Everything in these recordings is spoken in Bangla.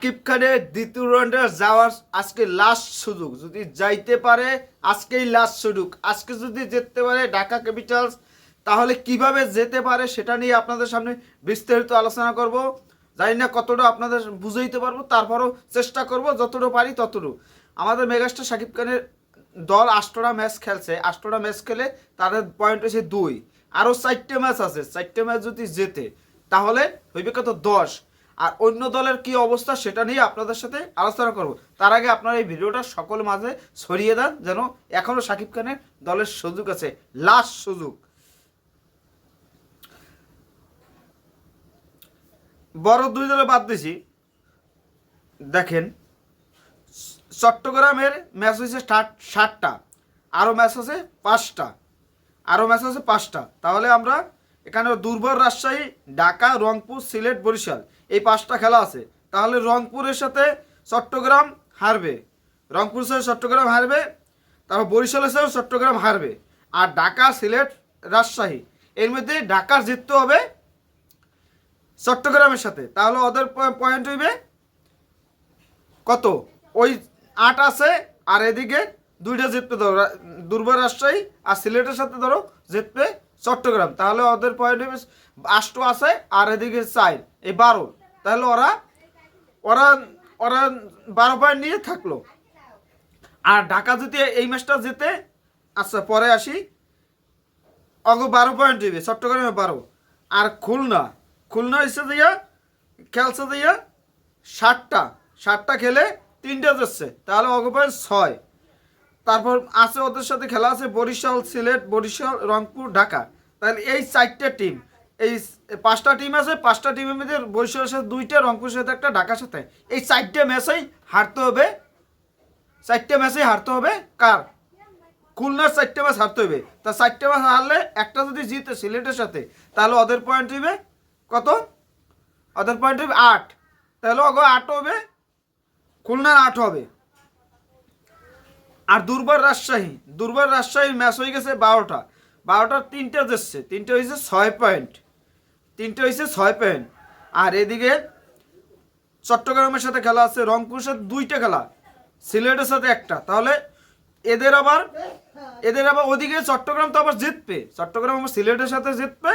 কিপ খানের দ্বিতীয় রাউন্ডে যাওয়ার আজকে লাস্ট সুযোগ। যদি যাইতে পারে, আজকেই লাস্ট সুযোগ। আজকে যদি যেতে পারে ঢাকা ক্যাপিটালস তাহলে কীভাবে যেতে পারে সেটা নিয়ে আপনাদের সামনে বিস্তারিত আলোচনা করব। জানি না কতটা আপনাদের বুঝাইতে পারব, তারপরও চেষ্টা করব যতটুকু পারি ততটুকু। আমাদের মেগাস্টার শাকিব খানের দল আষ্টটা ম্যাচ খেলছে। আষ্টটা ম্যাচ খেলে তাদের পয়েন্ট হচ্ছে দুই। আরও চারটে ম্যাচ আছে। চারটে ম্যাচ যদি জেতে, তাহলে হইবে কত? দশ। আর অন্য দলের কি অবস্থা সেটা নিয়ে আপনাদের সাথে আলোচনা করব। তার আগে আপনারা এই ভিডিওটা সকল মাঝে ছড়িয়ে দেন যেন এখনও শাকিব খানের দলের সুযোগ আছে। লাস্ট সুযোগ। বড় দুই দলে বাদ দিছি। দেখেন, চট্টগ্রামের ম্যাচ হয়েছে ষাটটা আরও ম্যাচ আছে পাঁচটা আরও ম্যাচ আছে পাঁচটা। তাহলে আমরা এখানে দুর্বল রাজশাহী, ঢাকা, রংপুর, সিলেট, বরিশাল এই পাঁচটা খেলা আছে। তাহলে রংপুরের সাথে চট্টগ্রাম হারবে। রংপুরের সাথে চট্টগ্রাম হারবে, তারপর বরিশালের সাথে চট্টগ্রাম হারবে। আর ঢাকা সিলেট রাজশাহী, এর মধ্যে ঢাকার জিততে হবে চট্টগ্রামের সাথে। তাহলে ওদের পয়েন্ট হইবে কত? ওই আট আছে, আর এদিকে দুইটা জিতবে ধরো দুর্বল রাজশাহী আর সিলেটের সাথে ধরো জিতবে চট্টগ্রাম। তাহলে ওদের পয়েন্ট হইবে আষ্ট আছে, আর এদিকে চার, এই বারো। তাহলে ওরা ওরা ওরা বারো পয়েন্ট নিয়ে থাকল। আর ঢাকা যদি এই ম্যাচটা জিতে আচ্ছা পরে আসি। অগ বারো পয়েন্ট দিবে, চট্টগ্রামে বারো। আর খুলনা খুলনা এসে দিয়া খেলছে দিয়া ষাটটা ষাটটা খেলে তিনটা যাচ্ছে, তাহলে অগ পয়েন্ট ছয়। তারপর আছে ওদের সাথে খেলা আছে বরিশাল, সিলেট, বরিশাল, রংপুর, ঢাকা। তাহলে এই চারটে টিম এই পাঁচটা টিম আছে, পাঁচটা টিমের মধ্যে বরিশালের সাথে দুইটা, রংপুরের সাথে একটা, ঢাকার সাথে। এই চারটে ম্যাচেই হারতে হবে। চারটে ম্যাচেই হারতে হবে। কার? খুলনার চারটে ম্যাচ হারতে হবে। তা চারটে ম্যাচ হারলে একটা যদি জিতে সিলেটের সাথে, তাহলে ওদের পয়েন্ট হইবে কত? ওদের পয়েন্ট হইবে আট। তাহলে অগ আট হবে। খুলনার আট হবে। আর দুর্বার রাজশাহী। দুর্বার রাজশাহীর ম্যাচ হয়ে গেছে বারোটা। বারোটার তিনটে যাচ্ছে তিনটে হয়েছে ছয় পয়েন্ট তিনটে হয়েছে ছয় পয়েন্ট আর এদিকে চট্টগ্রামের সাথে খেলা আছে, রংপুরের সাথে দুইটা খেলা, সিলেটের সাথে একটা। তাহলে এদের আবার এদের আবার ওদিকে চট্টগ্রাম তো আবার জিতবে। চট্টগ্রাম আবার সিলেটের সাথে জিতবে,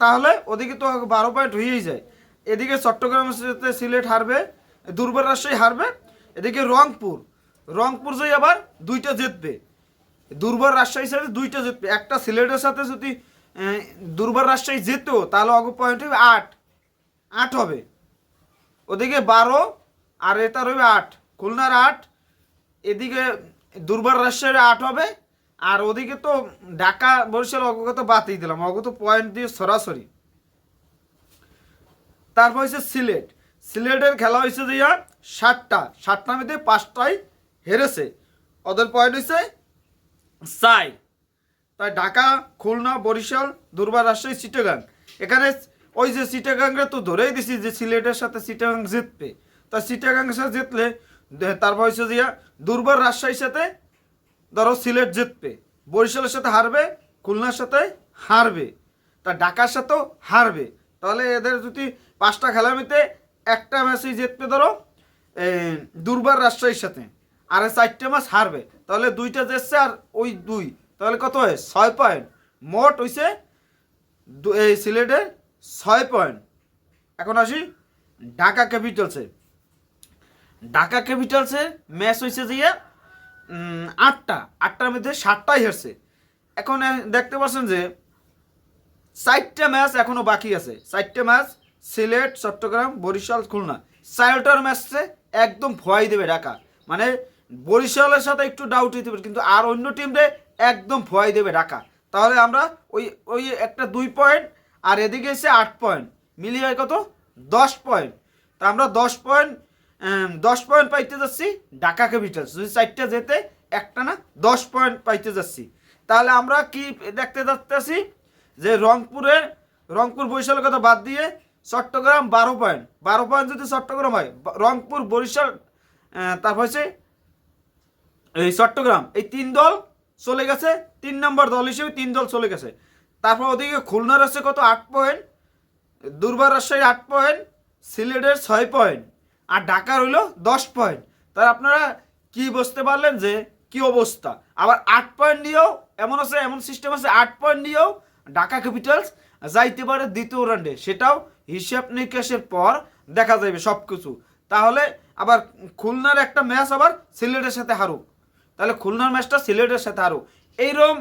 তাহলে ওদিকে তো বারো পয়েন্ট হয়েই যায়। এদিকে চট্টগ্রামের সাথে সিলেট হারবে দুর্বার রাজশাহী হারবে, এদিকে রংপুর। রংপুর যাই আবার দুইটা জিতবে। দুর্বার রাজশাহীর সাথে দুইটা জিতবে। একটা সিলেটের সাথে যদি দুর্বার রাজশাহী যেত তাহলে অগ পয়েন্ট হবে আট। আট হবে। ওদিকে বারো, আর এটা রইবে আট। খুলনার আট, এদিকে দুর্বার রাজশাহীর আট হবে, আর ওদিকে তো ঢাকা, বরিশাল অগত বাতিল দিলাম। অগত পয়েন্ট দিয়ে সরাসরি। তারপর হচ্ছে সিলেট। সিলেটের খেলা হয়েছে যে সাতটা। ষাটটার মধ্যে পাঁচটাই হেরেছে। ওদের পয়েন্ট হয়েছে চাই। তাই ঢাকা, খুলনা, বরিশাল, দুর্বার রাজশাহী, চিটাগাং। এখানে ওই যে চিটাগাংরে তো ধরেই দিছি যে সিলেটের সাথে চিটাগাং জিতবে। তা চিটাগাংয়ের সাথে জিতলে তারপর হচ্ছে যে দুর্বার রাজশাহীর সাথে ধরো সিলেট জিতবে, বরিশালের সাথে হারবে, খুলনার সাথে হারবে। তা ঢাকার সাথেও হারবে। তাহলে এদের যদি পাঁচটা খেলার মধ্যে একটা ম্যাচই জিতবে ধরো দুর্বার রাজশাহীর সাথে, আর চারটে ম্যাচ হারবে, তাহলে দুইটা জিতছে আর ওই দুই। তাহলে কত হয়? ছয় পয়েন্ট মোট হইছে এই সিলেটের ছয় পয়েন্ট এখন আসি ঢাকা ক্যাপিটালসে ঢাকা ক্যাপিটালসে ম্যাচ হয়েছে যে আটটা। আটটার মধ্যে সাতটাই হেরছে। এখন দেখতে পাচ্ছেন যে চারটা ম্যাচ এখনও বাকি আছে। চারটা ম্যাচ সিলেট, চট্টগ্রাম, বরিশাল, খুলনা। চারটার ম্যাচে একদম ভয় দেবে ঢাকা। মানে বরিশালের সাথে একটু ডাউট হইতে পারে, কিন্তু আর অন্য টিমরে একদম ভয় দেবে ঢাকা। তাহলে আমরা ওই ওই একটা দুই পয়েন্ট আর এদিকে এসে আট পয়েন্ট মিলিয়ে হয় কত? দশ পয়েন্ট তা আমরা দশ পয়েন্ট দশ পয়েন্ট পাইতে যাচ্ছি ঢাকা ক্যাপিটালস যদি চারটা যেতে, একটা না, দশ পয়েন্ট পাইতে যাচ্ছি। তাহলে আমরা কি দেখতে যাচ্ছি? যে রংপুরে, রংপুর বরিশালের কথা বাদ দিয়ে চট্টগ্রাম বারো পয়েন্ট বারো পয়েন্ট যদি চট্টগ্রাম হয়, রংপুর, বরিশাল তারপর হচ্ছে এই চট্টগ্রাম, এই তিন দল চলে গেছে, তিন নম্বর দল হিসেবে তিন দল চলে গেছে। তারপর ওদিকে খুলনার আছে কত আট পয়েন্ট দুর্বার রাজশাহীর আট পয়েন্ট সিলেটের ছয় পয়েন্ট আর ঢাকার হইল দশ পয়েন্ট তার আপনারা কি বুঝতে পারলেন যে কি অবস্থা? আবার আট পয়েন্ট নিয়েও এমন আছে, এমন সিস্টেম আছে, আট পয়েন্ট নিয়েও ঢাকা ক্যাপিটালস যাইতে পারে দ্বিতীয় রাউন্ডে সেটাও হিসাব নিকাশের পর দেখা যাবে সব কিছু তাহলে আবার খুলনার একটা ম্যাচ আবার সিলেটের সাথে হারুক। তাহলে খুলনার ম্যাচটা সিলেটের সাথে হারুক এইরকম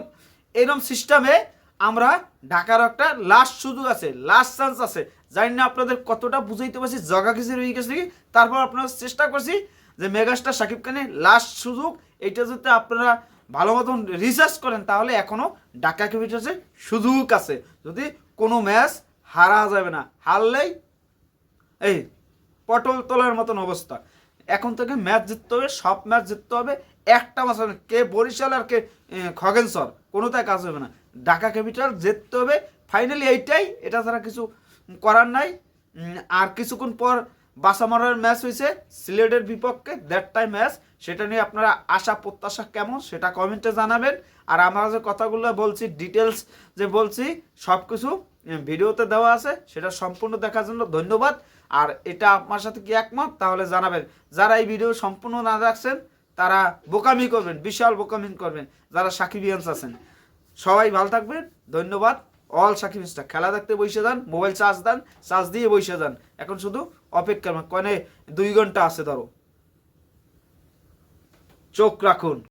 এইরকম সিস্টেমে আমরা ঢাকার একটা লাস্ট সুযোগ আছে লাস্ট চান্স আছে। জানি না আপনাদের কতটা বুঝাইতে পারছি, জগা কিছু রয়ে গেছে কি তারপর আপনারা চেষ্টা করছি যে মেগাস্টার সাকিব খানের লাস্ট সুযোগ এটা যদি আপনারা ভালো মতন রিসার্চ করেন, তাহলে এখনও ঢাকা ক্যাপিটালসের সুযোগ আছে। যদি কোনো ম্যাচ হারা যাবে না, হারলেই, এই, পটল তোলার মতন অবস্থা। এখন থেকে ম্যাচ জিততে হবে সব ম্যাচ জিততে হবে। একটা ম্যাচ হবে কে বরিশাল আর কে এ, খগেনসর কোনোটাই কাজ হবে না। ঢাকা ক্যাপিটাল জিততে হবে। ফাইনালি এইটাই এটা ছাড়া কিছু করার নাই। আর কিছুক্ষণ পর বাসামারার ম্যাচ হয়েছে সিলেটের বিপক্ষে দেড়টায় ম্যাচ। সেটা নিয়ে আপনারা আশা প্রত্যাশা কেমন সেটা কমেন্টে জানাবেন। আর আমরা যে কথাগুলো বলছি ডিটেলস যে বলছি সব কিছু ভিডিওতে দেওয়া আছে, সেটা সম্পূর্ণ দেখার জন্য ধন্যবাদ। আর এটা আপনার সাথে কি একমত? তাহলে জানাবেন। যারা এই ভিডিও সম্পূর্ণ না দেখছেন, তারা বোকামি করবেন, বিশাল বোকামি করবেন, যারা সাকিব সাকিবিয়ান্স আছেন। সবাই ভালো থাকবেন, ধন্যবাদ। অল সাকিব ইনস্টা খেলা দেখতে বসে যান, মোবাইল চার্জ দেন, চার্জ দিয়ে বসে যান। এখন শুধু অপেক্ষা কনে দুই ঘণ্টা আছে ধরো। চোখ রাখুন।